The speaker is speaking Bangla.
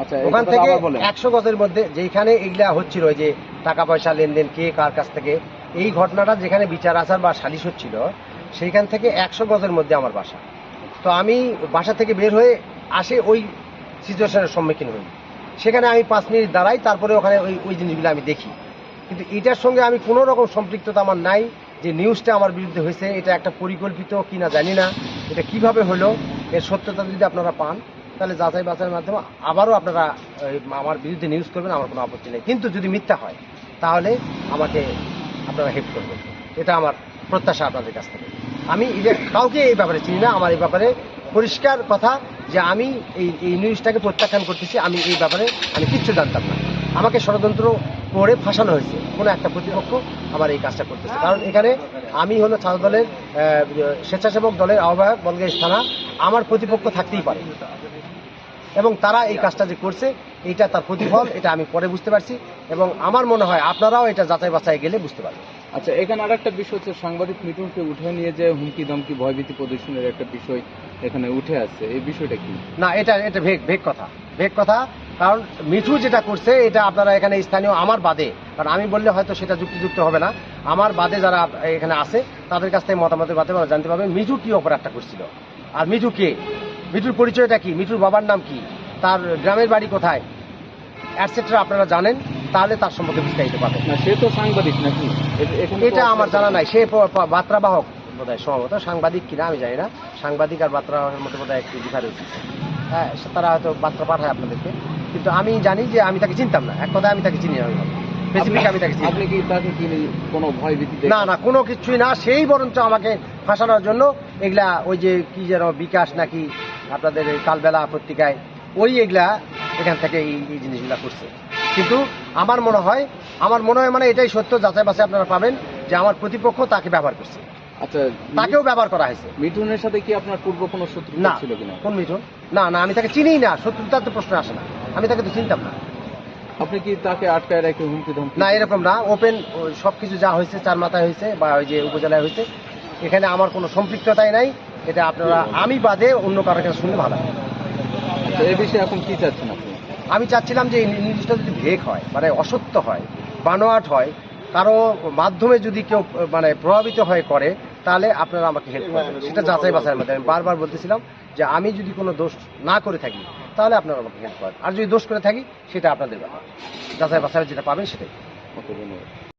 আচ্ছা ওখান থেকে একশো গজের মধ্যে যেখানে এইগুলা হচ্ছিল যে টাকা পয়সা লেনদেন কে কার কাছ থেকে এই ঘটনাটা যেখানে বিচার আচার বা সালিশ হচ্ছিল সেইখান থেকে একশো গজের মধ্যে আমার বাসা। তো আমি বাসা থেকে বের হয়ে আসে ওই সিচুয়েশনের সম্মুখীন হই। সেখানে আমি পাঁচ মিনিট দাঁড়াই তারপরে ওখানে ওই ওই জিনিসগুলো আমি দেখি। কিন্তু এটার সঙ্গে আমি কোনো রকম সম্পৃক্ততা আমার নাই যে নিউজটা আমার বিরুদ্ধে হয়েছে এটা একটা পরিকল্পিত কিনা জানি না এটা কীভাবে হলো এর সত্যতা যদি আপনারা পান। তাহলে যাচাই বাছাইয়ের মাধ্যমে আবারও আপনারা আমার বিরুদ্ধে নিউজ করবেন, আমার কোনো আপত্তি নেই। কিন্তু যদি মিথ্যা হয়, তাহলে আমাকে আপনারা হেল্প করবেন। এটা আমার প্রত্যাশা আপনাদের কাছ থেকে। আমি কাউকে এই ব্যাপারে চিনি না, আমার এই ব্যাপারে পরিষ্কার কথা যে আমি এই এই নিউজটাকে প্রত্যাখ্যান করতেছি, আমি এই ব্যাপারে আমি কিচ্ছু জানতাম না। আমাকে ষড়যন্ত্র করে ফাঁসানো হয়েছে, কোনো একটা প্রতিপক্ষ আমার এই কাজটা করতেছে। কারণ এখানে আমি হলো ছাত্র দলের স্বেচ্ছাসেবক দলের আহ্বায়ক বনগাঁই থানা, আমার প্রতিপক্ষ থাকতেই পারে। এবং তারা এই কাজটা যে করছে এইটা তার প্রতিফল এটা আমি পরে বুঝতে পারছি এবং আমার মনে হয় আপনারাও এটা যাচাই বাছাই গেলে বুঝতে পারবেন। আচ্ছা এখানে আর একটা বিষয় হচ্ছে সাংবাদিক মিঠুনকে উঠে নিয়ে যে হুমকি দমকি ভয়ভীতি প্রদর্শনের একটা বিষয় এখানে উঠে আসছে এই বিষয়টা কি? না এটা এটা ভেগ ভেগ কথা ভেগ কথা কারণ মিঠু যেটা করছে এটা আপনারা এখানে স্থানীয় আমার বাদে কারণ আমি বললে হয়তো সেটা যুক্তিযুক্ত হবে না আমার বাদে যারা এখানে আছে তাদের কাছ থেকে মতামতের বাদে জানতে পারবে মিঠু কি অপরাধটা করছিল আর মিঠু কে? মিঠুর পরিচয়টা কি? মিঠুর বাবার নাম কি? তার গ্রামের বাড়ি কোথায়? অ্যাটসেট্রা আপনারা জানেন তাহলে তার সম্পর্কে বিস্তারিত পাবেন। না সে তো সাংবাদিক নাকি? এটা আমার জানা নাই সে বার্তাবাহক বোধ হয় সম্ভবত সাংবাদিক কিনা আমি জানি না। সাংবাদিক আর বার্তাবাহকের মধ্যে বোধ হয় একটু ডিফারেন্স হ্যাঁ তারা হয়তো বার্তা পাঠায় আপনাদেরকে। কিন্তু আমি জানি যে আমি তাকে চিনতাম না। এক কথায় আমি তাকে চিনি না স্পেসিফিক আমি তাকে আপনি কি তাকে কি কোনো ভয়ভীতি না না কোনো কিছুই না। সেই বরঞ্চ আমাকে ফাঁসানোর জন্য এগুলা ওই যে কি যেন বিকাশ নাকি আপনাদের এই কালবেলা পত্রিকায় ওই এগুলা এখান থেকে এই এই জিনিসগুলা করছে। কিন্তু আমার মনে হয় আমার মনে হয় মানে এটাই সত্য যাচাই বাছাই আপনারা পাবেন যে আমার প্রতিপক্ষ তাকে ব্যবহার করছে। আচ্ছা তাকেও ব্যবহার করা হয়েছে। মিঠুনের সাথে কি আপনার পূর্ব কোনো শত্রুতা না। ছিল কিনা? কোন মিঠুন? না না আমি তাকে চিনিই না। শত্রুতার তো প্রশ্ন আসে না। আমি তাকে তো চিনতাম না। আপনি কি তাকে আটকায় রেখে হুমকি ধমকি না এরকম না। ওপেন সব কিছু যা হয়েছে চার মাথায় হয়েছে বা ওই যে উপজেলায় হয়েছে এখানে আমার কোনো সম্পৃক্ততাই নাই। এটা আপনারা আমি বাদে অন্য কারোর কাছে শুনলে ভালো হয়। আচ্ছা, এই বিষয়ে এখন কি চাচ্ছেন আপনি? আমি চাচ্ছিলাম যে এই নির্দিষ্টটা যদি ভেক হয় মানে অসত্য হয় বানোয়াট হয় কারও মাধ্যমে যদি কেউ মানে প্রভাবিত হয়ে করে তাহলে আপনারা আমাকে হেল্প করবেন। সেটা যাচাই বাছাইয়ের মধ্যে। আমি বারবার বলতেছিলাম যে আমি যদি কোনো দোষ না করে থাকি তাহলে আপনারা আমাকে হেল্প করেন। আর যদি দোষ করে থাকি সেটা আপনাদের ব্যাপার। যাচাই বাছাই যেটা পাবেন সেটাই। ওকে ধন্যবাদ।